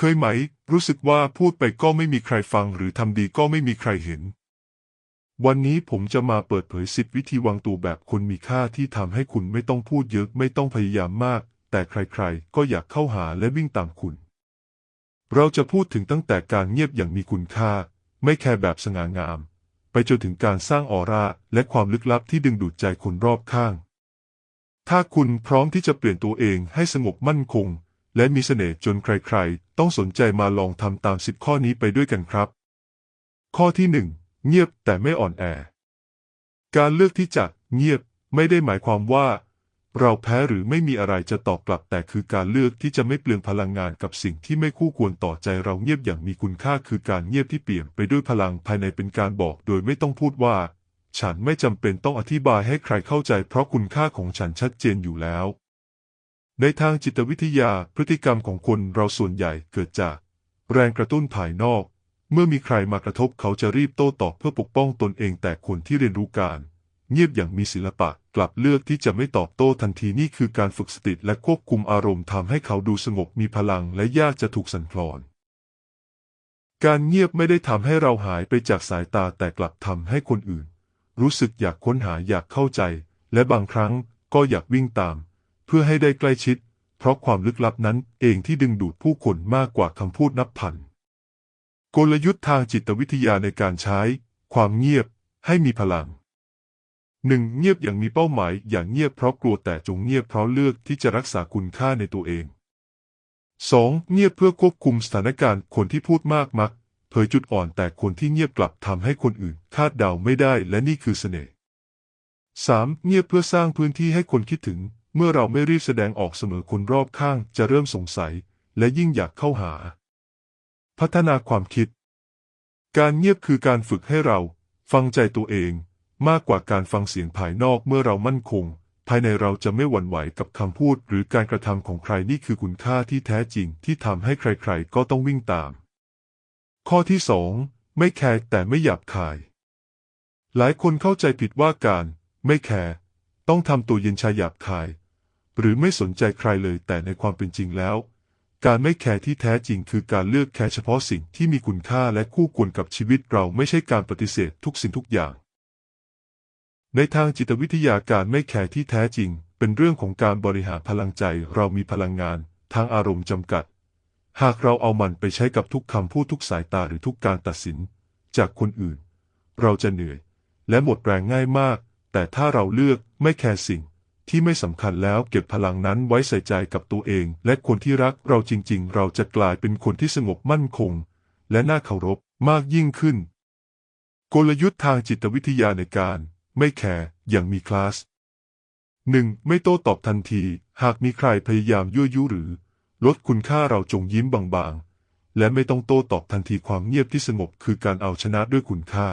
เคยไหม รู้สึกว่าพูดไปก็ไม่มีใครฟังหรือทำดีก็ไม่มีใครเห็น วันนี้ผมจะมาเปิดเผยสิบวิธีวางตัวแบบคนมีค่าที่ทำให้คุณไม่ต้องพูดเยอะไม่ต้องพยายามมาก แต่ใครๆ ก็อยากเข้าหาและวิ่งตามคุณ เราจะพูดถึงตั้งแต่การเงียบอย่างมีคุณค่า ไม่แคร์แบบสง่างาม ไปจนถึงการสร้างออร่าและความลึกลับที่ดึงดูดใจคนรอบข้าง ถ้าคุณพร้อมที่จะเปลี่ยนตัวเองให้สงบมั่นคง และมีเสน่ห์จนใครๆ ต้องสนใจมาลองทำตามสิบข้อนี้ไปด้วยกันครับ ข้อที่หนึ่งเงียบแต่ไม่อ่อนแอ การเลือกที่จะเงียบไม่ได้หมายความว่า เราแพ้หรือไม่มีอะไรจะตอบกลับ แต่คือการเลือกที่จะไม่เปลืองพลังงานกับสิ่งที่ไม่คู่ควรต่อใจเราเงียบอย่างมีคุณค่าคือการเงียบที่เปลี่ยนไปด้วยพลังภายในเป็นการบอกโดยไม่ต้องพูดว่า ฉันไม่จำเป็นต้องอธิบายให้ใครเข้าใจ เพราะคุณค่าของฉันชัดเจนอยู่แล้ว ในทางจิตวิทยาพฤติกรรมของคนเราส่วนใหญ่เกิดจาก แรงกระตุ้นภายนอก เมื่อมีใครมากระทบเขาจะรีบโต้ตอบเพื่อปกป้องตนเองแต่คนที่เรียนรู้การ เงียบอย่างมีศิลปะกลับเลือกที่จะไม่ตอบโต้ทันทีนี่คือการฝึกสติและควบคุมอารมณ์ทำให้เขาดูสงบมีพลังและยากจะถูกสั่นคลอน การเงียบไม่ได้ทำให้เราหายไปจากสายตาแต่กลับทำให้คนอื่น รู้สึกอยากค้นหาอยากเข้าใจ และบางครั้งก็อยากวิ่งตาม เพื่อให้ได้ใกล้ชิด เพราะความลึกลับนั้นเองที่ดึงดูดผู้คนมากกว่าคำพูดนับพัน กลยุทธ์ทางจิตวิทยาในการใช้ ความเงียบให้มีพลังหนึ่งเงียบอย่างมีเป้าหมาย อย่างเงียบเพราะกลัวแต่จงเงียบเพราะเลือกที่จะรักษาคุณค่าในตัวเอง 2. เงียบเพื่อควบคุมสถานการณ์คนที่พูดมากมัก เผยจุดอ่อนแต่คนที่เงียบกลับทำให้คนอื่น คาดเดาไม่ได้และนี่คือเสน่ห์ 3. เงียบเพื่อสร้างพื้นที่ให้คนคิดถึง เมื่อเราไม่รีบแสดงออกเสมอคนรอบข้างจะเริ่มสงสัย และยิ่งอยากเข้าหา พัฒนาความคิด การเงียบคือการฝึกให้เราฟังใจตัวเอง มากกว่าการฟังเสียงภายนอกเมื่อเรามั่นคง ภายในเราจะไม่หวั่นไหวกับคำพูด หรือการกระทำของใครนี่คือคุณค่าที่แท้จริงที่ทำให้ใครๆ ก็ต้องวิ่งตาม ข้อที่สองไม่แคร์แต่ไม่หยาบคาย หลายคนเข้าใจผิดว่าการ ไม่แคร์ต้องทำตัวเย็นชาหยาบคาย หรือไม่สนใจใครเลยแต่ในความเป็นจริงแล้ว การไม่แคร์ที่แท้จริงคือการเลือกแคร์เฉพาะสิ่งที่มีคุณค่าและคู่ควรกับชีวิตเราไม่ใช่การปฏิเสธทุกสิ่งทุกอย่าง ในทางจิตวิทยาการไม่แคร์ที่แท้จริง เป็นเรื่องของการบริหารพลังใจเรามีพลังงาน ทางอารมณ์จำกัด หากเราเอามันไปใช้กับทุกคำพูดทุกสายตาหรือทุกการตัดสิน จากคนอื่น เราจะเหนื่อย และหมดแรงง่ายมาก แต่ถ้าเราเลือกไม่แคร์สิ่ง ที่ไม่สำคัญแล้วเก็บพลังนั้นไว้ใส่ใจกับตัวเอง และคนที่รักเราจริงๆ เราจะกลายเป็นคนที่สงบมั่นคง และน่าเคารพมากยิ่งขึ้น กลยุทธ์ทางจิตวิทยาในการ ไม่แคร์อย่างมีคลาส 1. ไม่โต้ตอบทันที หากมีใครพยายามยั่วยุหรือ ลดคุณค่าเราจงยิ้มบางๆ และไม่ต้องโต้ตอบทันทีความเงียบที่สงบคือการเอาชนะด้วยคุณค่า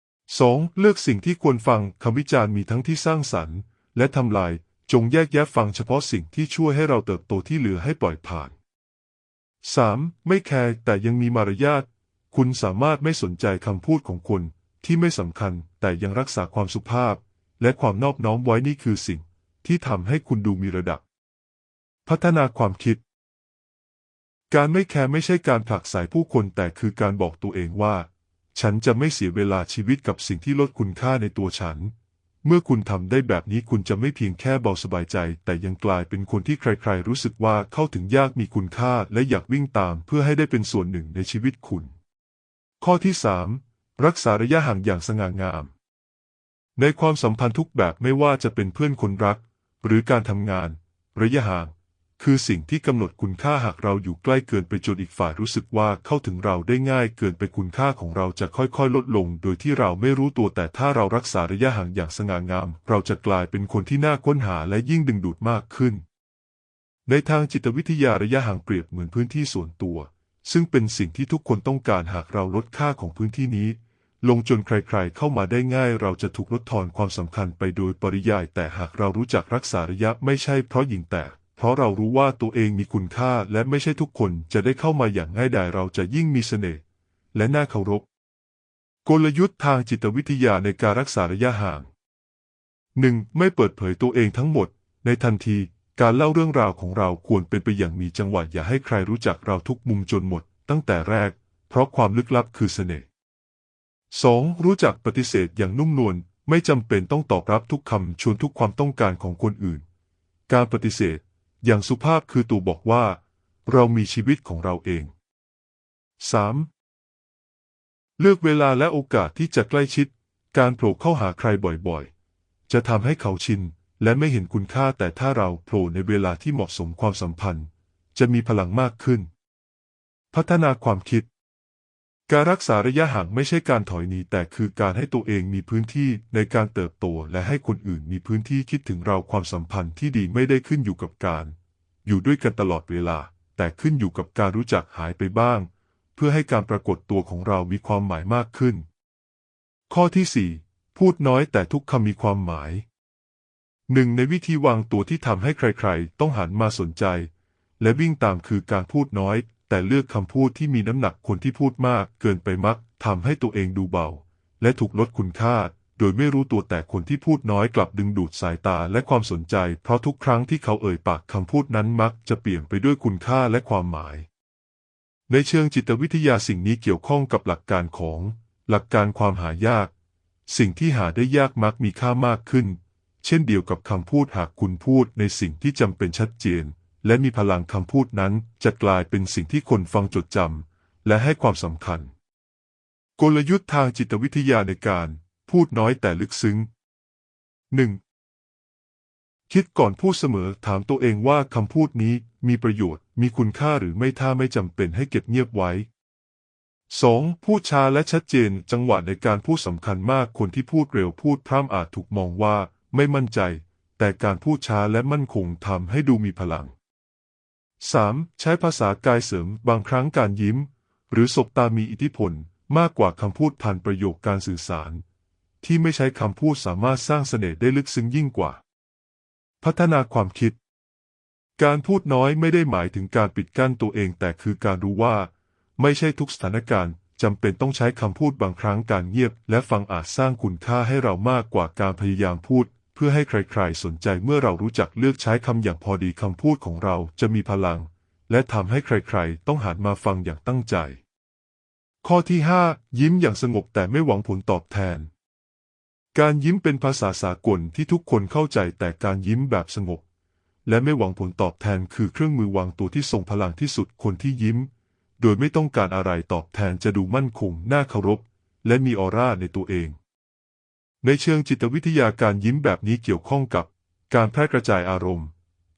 2. เลือกสิ่งที่ควรฟังคำวิจารณ์มีทั้งที่สร้างสรรค์ และทำลาย จงแยกแยะฟังเฉพาะสิ่งที่ช่วยให้เราเติบโตที่เหลือให้ปล่อยผ่าน 3. ไม่แคร์แต่ยังมีมารยาท คุณสามารถไม่สนใจคำพูดของคนที่ไม่สำคัญแต่ยังรักษาความสุภาพ และความนอบน้อมไว้นี่คือสิ่ง ที่ทำให้คุณดูมีระดับ พัฒนาความคิด การไม่แคร์ไม่ใช่การผลักสายผู้คนแต่คือการบอกตัวเองว่า ฉันจะไม่เสียเวลาชีวิตกับสิ่งที่ลดคุณค่าในตัวฉัน เมื่อคุณทำได้แบบนี้คุณจะไม่เพียงแค่เบาสบายใจ แต่ยังกลายเป็นคนที่ใครๆรู้สึกว่าเข้าถึงยากมีคุณค่าและอยากวิ่งตามเพื่อให้ได้เป็นส่วนหนึ่งในชีวิตคุณ ข้อที่ 3 รักษาระยะห่างอย่างสง่างาม ในความสัมพันธ์ทุกแบบไม่ว่าจะเป็นเพื่อนคนรัก หรือการทำงาน ระยะห่าง คือสิ่งที่กำหนดคุณค่าหากเราอยู่ใกล้เกินไปจนอีกฝ่ายรู้สึกว่าเข้าถึงเราได้ง่ายเกินไปคุณค่าของเราจะค่อยๆ ลดลง โดยที่เราไม่รู้ตัวแต่ถ้าเรารักษาระยะห่างอย่างสง่างาม เราจะกลายเป็นคนที่น่าค้นหาและยิ่งดึงดูดมากขึ้น ในทางจิตวิทยาระยะห่างเปรียบเหมือนพื้นที่ส่วนตัว ซึ่งเป็นสิ่งที่ทุกคนต้องการหากเราลดค่าของพื้นที่นี้ ลงจนใครๆ เข้ามาได้ง่าย เราจะถูกลดทอนความสำคัญไปโดยปริยาย แต่หากเรารู้จักรักษาระยะไม่ใช่เพราะหญิงแตก เพราะเรารู้ว่าตัวเองมีคุณค่าและไม่ใช่ทุกคนจะได้เข้ามาอย่างง่ายดายเราจะยิ่งมีเสน่ห์และน่าเคารพ กลยุทธ์ทางจิตวิทยาในการรักษาระยะห่าง 1. ไม่เปิดเผยตัวเองทั้งหมด ในทันทีการเล่าเรื่องราวของเราควรเป็นไปอย่างมีจังหวะอย่าให้ใครรู้จักเราทุกมุมจนหมด ตั้งแต่แรก เพราะความลึกลับคือเสน่ห์ 2. รู้จักปฏิเสธอย่างนุ่มนวลไม่จำเป็นต้องตอบรับทุกคำชวนทุกความต้องการของคนอื่น การปฏิเสธ อย่างสุภาพคือตู่บอกว่า เรามีชีวิตของเราเอง 3. เลือกเวลาและโอกาสที่จะใกล้ชิด การโผล่เข้าหาใครบ่อยๆ จะทำให้เขาชิน และไม่เห็นคุณค่าแต่ถ้าเราโผล่ในเวลาที่เหมาะสมความสัมพันธ์ จะมีพลังมากขึ้น พัฒนาความคิด การรักษาระยะห่างไม่ใช่การถอยหนีแต่คือการให้ตัวเองมีพื้นที่ในการเติบโตและให้คนอื่นมีพื้นที่คิดถึงเราความสัมพันธ์ที่ดีไม่ได้ขึ้นอยู่กับการ อยู่ด้วยกันตลอดเวลา แต่ขึ้นอยู่กับการรู้จักหายไปบ้าง เพื่อให้การปรากฏตัวของเรามีความหมายมากขึ้น ข้อที่ 4 พูดน้อยแต่ทุกคำมีความหมายหนึ่งในวิธีวางตัวที่ทำให้ใครๆ ต้องหันมาสนใจ และวิ่งตามคือการพูดน้อย แต่เลือกคำพูดที่มีน้ำหนักคนที่พูดมากเกินไปมักทำให้ตัวเองดูเบา และถูกลดคุณค่า โดยไม่รู้ตัวแต่คนที่พูดน้อยกลับดึงดูดสายตาและความสนใจ เพราะทุกครั้งที่เขาเอ่ยปากคำพูดนั้นมักจะเปลี่ยนไปด้วยคุณค่าและความหมาย ในเชิงจิตวิทยาสิ่งนี้เกี่ยวข้องกับหลักการของ หลักการความหายาก สิ่งที่หาได้ยากมักมีค่ามากขึ้น เช่นเดียวกับคำพูดหากคุณพูดในสิ่งที่จำเป็นชัดเจน และมีพลังคำพูดนั้นจะกลายเป็นสิ่งที่คนฟังจดจำและให้ความสำคัญ กลยุทธ์ทางจิตวิทยาในการพูดน้อยแต่ลึกซึ้ง 1. คิดก่อนพูดเสมอถามตัวเองว่าคำพูดนี้มีประโยชน์ มีคุณค่าหรือไม่ถ้าไม่จำเป็นให้เก็บเงียบไว้ 2. พูดช้าและชัดเจนจังหวะในการพูดสำคัญมากคนที่พูดเร็วพูดพร่ำอาจถูกมองว่าไม่มั่นใจ แต่การพูดช้าและมั่นคงทำให้ดูมีพลัง 3. ใช้ภาษากายเสริมบางครั้งการยิ้ม หรือสบตามีอิทธิพลมากกว่าคำพูดพันประโยคการสื่อสาร ที่ไม่ใช้คำพูดสามารถสร้างเสน่ห์ได้ลึกซึ้งยิ่งกว่า พัฒนาความคิด การพูดน้อยไม่ได้หมายถึงการปิดกั้นตัวเอง แต่คือการรู้ว่า ไม่ใช่ทุกสถานการณ์จำเป็นต้องใช้คำพูดบางครั้งการเงียบ และฟังอาจสร้างคุณค่าให้เรามากกว่าการพยายามพูด พื่อให้ใครๆ สนใจเมื่อเรารู้จักเลือกใช้คำอย่างพอดีคำพูดของเราจะมีพลัง และทำให้ใครๆ ต้องหันมาฟังอย่างตั้งใจ ข้อที่ 5 ยิ้มอย่างสงบแต่ไม่หวังผลตอบแทน การยิ้มเป็นภาษาสากลที่ทุกคนเข้าใจแต่การยิ้มแบบสงบ และไม่หวังผลตอบแทนคือเครื่องมือวางตัวที่ทรงพลังที่สุดคนที่ยิ้ม โดยไม่ต้องการอะไรตอบแทนจะดูมั่นคงน่าเคารพ และมีออร่าในตัวเอง ในเชิงจิตวิทยาการยิ้มแบบนี้เกี่ยวข้องกับ การแพร่กระจายอารมณ์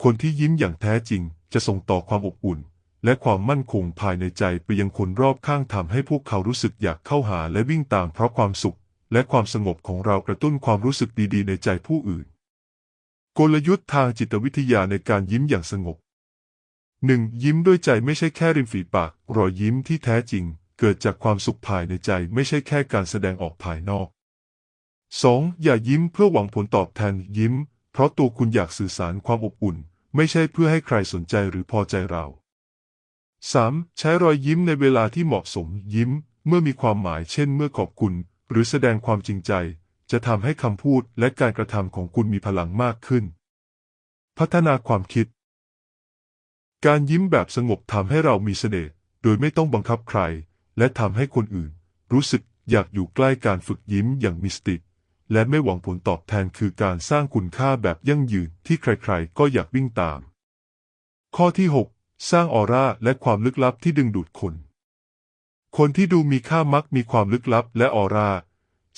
คนที่ยิ้มอย่างแท้จริง จะส่งต่อความอบอุ่น และความมั่นคงภายในใจไปยังคนรอบข้างทำให้พวกเขารู้สึกอยากเข้าหาและวิ่งตามเพราะความสุข และความสงบของเรากระตุ้นความรู้สึกดีๆ ในใจผู้อื่น กลยุทธ์ทางจิตวิทยาในการยิ้มอย่างสงบ 1. ยิ้มด้วยใจไม่ใช่แค่ริมฝีปาก รอยยิ้มที่แท้จริง เกิดจากความสุขภายในใจไม่ใช่แค่การแสดงออกภายนอก 2. อย่ายิ้มเพื่อหวังผลตอบแทนยิ้ม เพราะตัวคุณอยากสื่อสารความอบอุ่น ไม่ใช่เพื่อให้ใครสนใจหรือพอใจเรา 3. ใช้รอยยิ้มในเวลาที่เหมาะสมยิ้ม เมื่อมีความหมายเช่นเมื่อขอบคุณ หรือแสดงความจริงใจ จะทำให้คำพูดและการกระทำของคุณมีพลังมากขึ้น พัฒนาความคิด การยิ้มแบบสงบทำให้เรามีเสน่ห์โดยไม่ต้องบังคับใคร และทำให้คนอื่น รู้สึกอยากอยู่ใกล้การฝึกยิ้มอย่างมีสติ และไม่หวังผลตอบแทนคือการสร้างคุณค่าแบบยั่งยืนที่ใครๆ ก็อยากวิ่งตาม ข้อที่ 6 สร้างออร่าและความลึกลับที่ดึงดูดคน คนที่ดูมีค่ามักมีความลึกลับและออร่า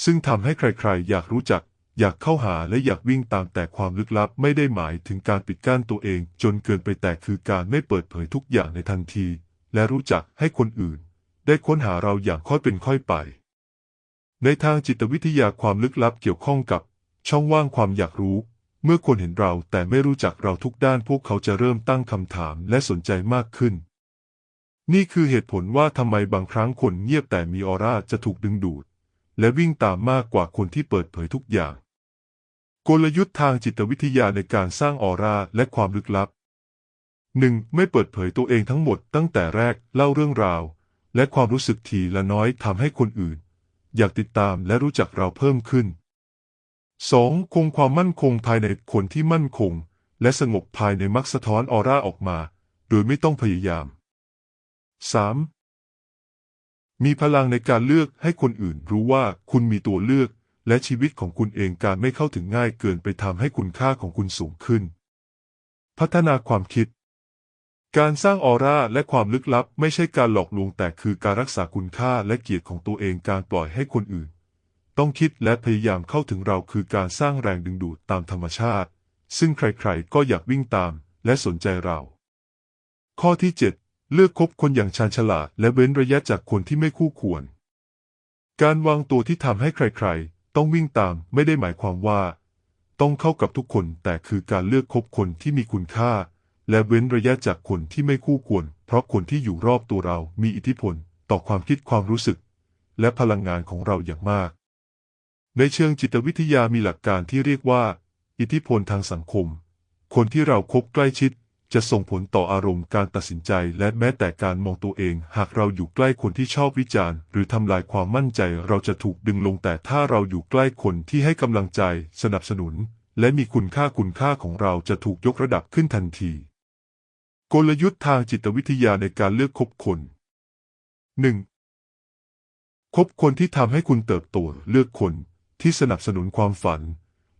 ซึ่งทำให้ใครๆ อยากรู้จัก อยากเข้าหาและอยากวิ่งตามแต่ความลึกลับไม่ได้หมายถึงการปิดกั้นตัวเอง จนเกินไปแต่คือการไม่เปิดเผยทุกอย่างในทันที และรู้จักให้คนอื่น ได้ค้นหาเราอย่างค่อยเป็นค่อยไป ในทางจิตวิทยาความลึกลับเกี่ยวข้องกับ ช่องว่างความอยากรู้ เมื่อคนเห็นเราแต่ไม่รู้จักเราทุกด้านพวกเขาจะเริ่มตั้งคำถามและสนใจมากขึ้น นี่คือเหตุผลว่าทำไมบางครั้งคนเงียบแต่มีออร่าจะถูกดึงดูด และวิ่งตามมากกว่าคนที่เปิดเผยทุกอย่าง กลยุทธ์ทางจิตวิทยาในการสร้างออร่าและความลึกลับ 1. ไม่เปิดเผยตัวเองทั้งหมดตั้งแต่แรกเล่าเรื่องราว และความรู้สึกทีละน้อยทำให้คนอื่น อยากติดตามและรู้จักเราเพิ่มขึ้น 2. คงความมั่นคงภายในคนที่มั่นคง และสงบภายในมักสะท้อนออร่าออกมา โดยไม่ต้องพยายาม 3. มีพลังในการเลือกให้คนอื่นรู้ว่าคุณมีตัวเลือก และชีวิตของคุณเองการไม่เข้าถึงง่ายเกินไปทำให้คุณค่าของคุณสูงขึ้น พัฒนาความคิด การสร้างออร่าและความลึกลับไม่ใช่การหลอกลวงแต่คือการรักษาคุณค่าและเกียรติของตัวเองการปล่อยให้คนอื่น ต้องคิดและพยายามเข้าถึงเราคือการสร้างแรงดึงดูดตามธรรมชาติ ซึ่งใครๆก็อยากวิ่งตามและสนใจเรา ข้อที่ 7 เลือกคบคนอย่างชาญฉลาด และเว้นระยะจากคนที่ไม่คู่ควร การวางตัวที่ทำให้ใครๆ ต้องวิ่งตามไม่ได้หมายความว่า ต้องเข้ากับทุกคนแต่คือการเลือกคบคนที่มีคุณค่า และเว้นระยะจากคนที่ไม่คู่ควร เพราะคนที่อยู่รอบตัวเรามีอิทธิพลต่อความคิดความรู้สึก และพลังงานของเราอย่างมาก ในเชิงจิตวิทยามีหลักการที่เรียกว่า อิทธิพลทางสังคม คนที่เราคบใกล้ชิดจะส่งผลต่ออารมณ์การตัดสินใจและแม้แต่การมองตัวเอง หากเราอยู่ใกล้คนที่ชอบวิจารณ์ หรือทำลายความมั่นใจเราจะถูกดึงลงแต่ถ้าเราอยู่ใกล้คนที่ให้กำลังใจ สนับสนุน และมีคุณค่าคุณค่าของเราจะถูกยกระดับขึ้นทันที กลยุทธ์ทางจิตวิทยาในการเลือกคบคน 1. คบคนที่ทำให้คุณเติบโตเลือกคนที่สนับสนุนความฝัน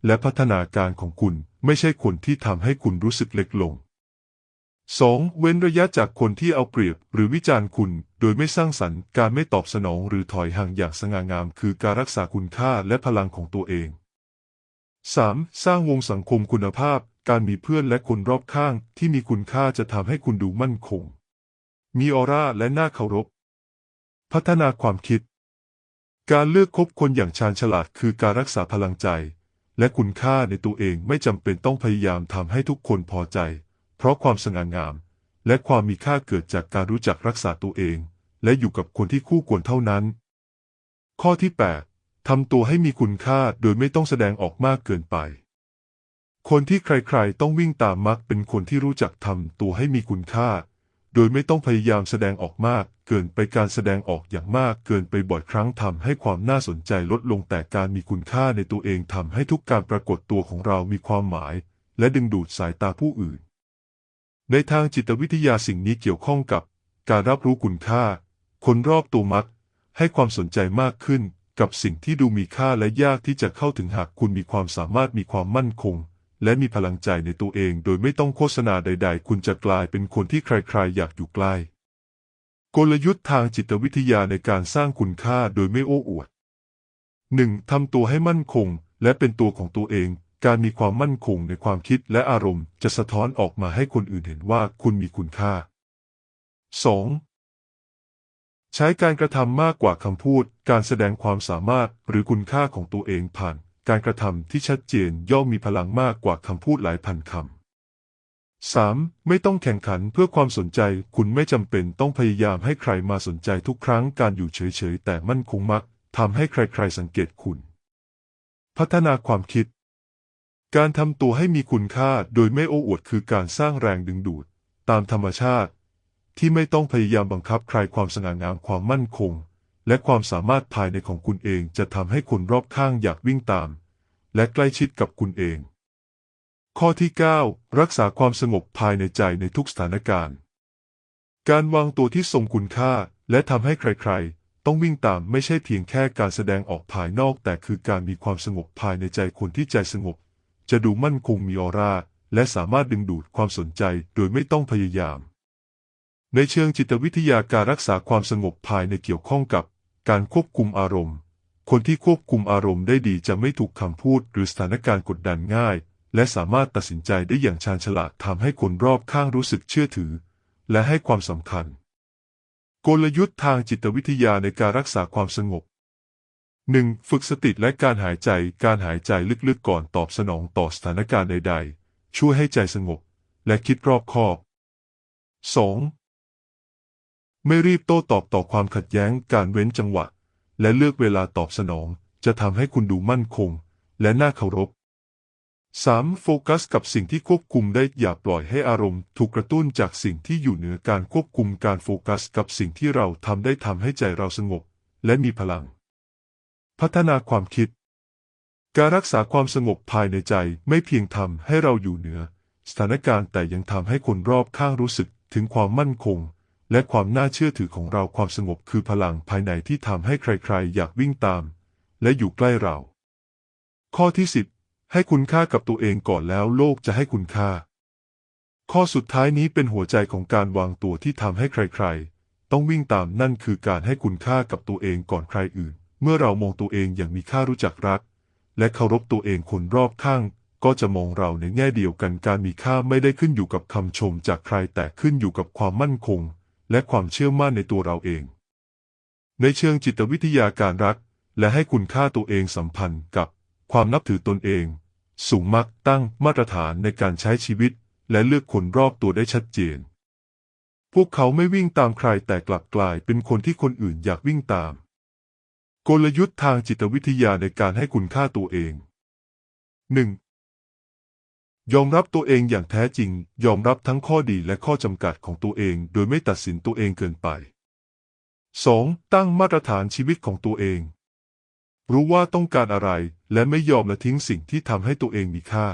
และพัฒนาการของคุณไม่ใช่คนที่ทำให้คุณรู้สึกเล็กลง 2. เว้นระยะจากคนที่เอาเปรียบหรือวิจารณ์คุณ โดยไม่สร้างสรรค์การไม่ตอบสนองหรือถอยห่างอย่างสง่างาม คือการรักษาคุณค่าและพลังของตัวเอง 3. สร้างวงสังคมคุณภาพ การมีเพื่อนและคนรอบข้างที่มีคุณค่าจะทำให้คุณดูมั่นคง มีออร่าและน่าเคารพ พัฒนาความคิด การเลือกคบคนอย่างชาญฉลาดคือการรักษาพลังใจ และคุณค่าในตัวเองไม่จำเป็นต้องพยายามทำให้ทุกคนพอใจ เพราะความสง่างาม และความมีค่าเกิดจากการรู้จักรักษาตัวเอง และอยู่กับคนที่คู่ควรเท่านั้น ข้อที่ 8ทำตัวให้มีคุณค่าโดยไม่ต้องแสดงออกมากเกินไป คนที่ใครๆ ต้องวิ่งตามมักเป็นคนที่รู้จักทำตัวให้มีคุณค่า โดยไม่ต้องพยายามแสดงออกมาก เกินไปการแสดงออกอย่างมากเกินไปบ่อยครั้งทำให้ความน่าสนใจลดลงแต่การมีคุณค่าในตัวเองทำให้ทุกการปรากฏตัวของเรามีความหมาย และดึงดูดสายตาผู้อื่น ในทางจิตวิทยาสิ่งนี้เกี่ยวข้องกับ การรับรู้คุณค่า คนรอบตัวมัก ให้ความสนใจมากขึ้น กับสิ่งที่ดูมีค่าและยากที่จะเข้าถึงหากคุณมีความสามารถมีความมั่นคง และมีพลังใจในตัวเองโดยไม่ต้องโฆษณาใด ๆ คุณจะกลายเป็นคนที่ใครๆ อยากอยู่ใกล้ กลยุทธ์ทางจิตวิทยาในการสร้างคุณค่าโดยไม่โอ้อวด 1. ทำตัวให้มั่นคง และเป็นตัวของตัวเอง การมีความมั่นคงในความคิดและอารมณ์จะสะท้อนออกมาให้คนอื่นเห็นว่าคุณมีคุณค่า 2. ใช้การกระทำมากกว่าคำพูด การแสดงความสามารถหรือคุณค่าของตัวเองผ่าน การกระทำที่ชัดเจนย่อมมีพลังมากกว่าคำพูดหลายพันคำ 3. ไม่ต้องแข่งขันเพื่อความสนใจ คุณไม่จำเป็นต้องพยายามให้ใครมาสนใจทุกครั้งการอยู่เฉยๆ แต่มั่นคงมักทำให้ใครๆ สังเกตคุณ พัฒนาความคิด การทำตัวให้มีคุณค่าโดยไม่โอ้อวดคือการสร้างแรงดึงดูด ตามธรรมชาติ ที่ไม่ต้องพยายามบังคับใครความสง่างามความมั่นคง และความสามารถภายในของคุณเองจะทำให้คนรอบข้างอยากวิ่งตาม และใกล้ชิดกับคุณเอง ข้อที่ 9 รักษาความสงบภายในใจในทุกสถานการณ์ การวางตัวที่ทรงคุณค่าและทำให้ใครๆ ต้องวิ่งตามไม่ใช่เพียงแค่การแสดงออกภายนอกแต่คือการมีความสงบภายในใจคนที่ใจสงบ จะดูมั่นคงมีออร่าและสามารถดึงดูดความสนใจโดยไม่ต้องพยายาม ในเชิงจิตวิทยาการรักษาความสงบภายในเกี่ยวข้องกับ การควบคุมอารมณ์ คนที่ควบคุมอารมณ์ได้ดีจะไม่ถูกคำพูดหรือสถานการณ์กดดันง่าย และสามารถตัดสินใจได้อย่างชาญฉลาดทำให้คนรอบข้างรู้สึกเชื่อถือ และให้ความสำคัญ กลยุทธ์ทางจิตวิทยาในการรักษาความสงบ 1. ฝึกสติและการหายใจ การหายใจลึกๆก่อนตอบสนองต่อสถานการณ์ใด ๆ ช่วยให้ใจสงบ และคิดรอบคอบ 2. ไม่รีบโต้ตอบต่อความขัดแย้งการเว้นจังหวะ และเลือกเวลาตอบสนอง จะทำให้คุณดูมั่นคง และน่าเคารพ 3. โฟกัสกับสิ่งที่ควบคุมได้อย่าปล่อยให้อารมณ์ ถูกกระตุ้นจากสิ่งที่อยู่เหนือการควบคุมการโฟกัสกับสิ่งที่เราทำได้ทำให้ใจเราสงบ และมีพลัง พัฒนาความคิด การรักษาความสงบภายในใจไม่เพียงทำให้เราอยู่เหนือ สถานการณ์แต่ยังทำให้คนรอบข้างรู้สึกถึงความมั่นคง และความน่าเชื่อถือของเราความสงบคือพลังภายในที่ทำให้ใครๆ อยากวิ่งตาม และอยู่ใกล้เรา ข้อที่ 10 ให้คุณค่ากับตัวเองก่อนแล้วโลกจะให้คุณค่า ข้อสุดท้ายนี้เป็นหัวใจของการวางตัวที่ทำให้ใครๆ ต้องวิ่งตามนั่นคือการให้คุณค่ากับตัวเองก่อนใครอื่น เมื่อเรามองตัวเองอย่างมีค่ารู้จักรัก และเคารพตัวเองคนรอบข้างก็จะมองเราในแง่เดียวกันการมีค่าไม่ได้ขึ้นอยู่กับคำชมจากใครแต่ขึ้นอยู่กับความมั่นคง และความเชื่อมั่นในตัวเราเอง ในเชิงจิตวิทยาการรัก และให้คุณค่าตัวเองสัมพันธ์กับความนับถือตนเอง สูงมักตั้งมาตรฐานในการใช้ชีวิต และเลือกคนรอบตัวได้ชัดเจน พวกเขาไม่วิ่งตามใครแต่กลับกลายเป็นคนที่คนอื่นอยากวิ่งตาม กลยุทธ์ทางจิตวิทยาในการให้คุณค่าตัวเอง 1. ยอมรับตัวเองอย่างแท้จริง ยอมรับทั้งข้อดีและข้อจำกัดของตัวเอง โดยไม่ตัดสินตัวเองเกินไป 2. ตั้งมาตรฐานชีวิตของตัวเอง รู้ว่าต้องการอะไร และไม่ยอมละทิ้งสิ่งที่ทำให้ตัวเองมีค่า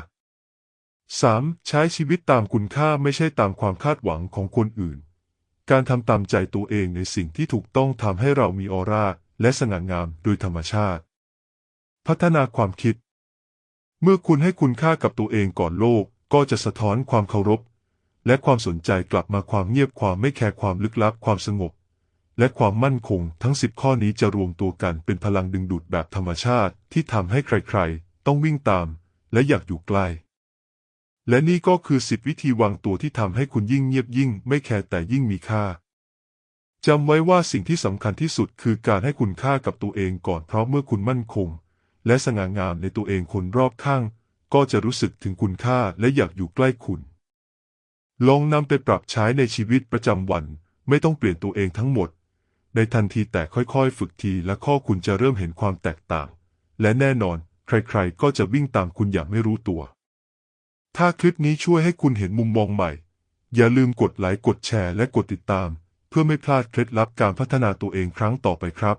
3. ใช้ชีวิตตามคุณค่าไม่ใช่ตามความคาดหวังของคนอื่น การทำตามใจตัวเองในสิ่งที่ถูกต้องทำให้เรามีออร่า และสง่างามโดยธรรมชาติ พัฒนาความคิด เมื่อคุณให้คุณค่ากับตัวเองก่อนโลก ก็จะสะท้อนความเคารพ และความสนใจกลับมาความเงียบความไม่แคร์ความลึกลับความสงบ และความมั่นคง ทั้งสิบข้อนี้จะรวมตัวกันเป็นพลังดึงดูดแบบธรรมชาติที่ทำให้ใครๆ ต้องวิ่งตาม และอยากอยู่ใกล้ และนี่ก็คือสิบวิธีวางตัวที่ทำให้คุณยิ่งเงียบยิ่ง ไม่แคร์แต่ยิ่งมีค่าจำไว้ว่าสิ่งที่สำคัญที่สุดคือการให้คุณค่ากับตัวเองก่อนเพราะเมื่อคุณมั่นคง และสง่างามในตัวเองคนรอบข้าง ก็จะรู้สึกถึงคุณค่าและอยากอยู่ใกล้คุณ ลองนำไปปรับใช้ในชีวิตประจำวัน ไม่ต้องเปลี่ยนตัวเองทั้งหมด ในทันทีแต่ค่อยๆ ฝึกทีและข้อคุณจะเริ่มเห็นความแตกต่าง และแน่นอน ใครๆ ก็จะวิ่งตามคุณอย่างไม่รู้ตัว ถ้าคลิปนี้ช่วยให้คุณเห็นมุมมองใหม่ อย่าลืมกดไลค์กดแชร์และกดติดตาม เพื่อไม่พลาดเคล็ดลับการพัฒนาตัวเองครั้งต่อไปครับ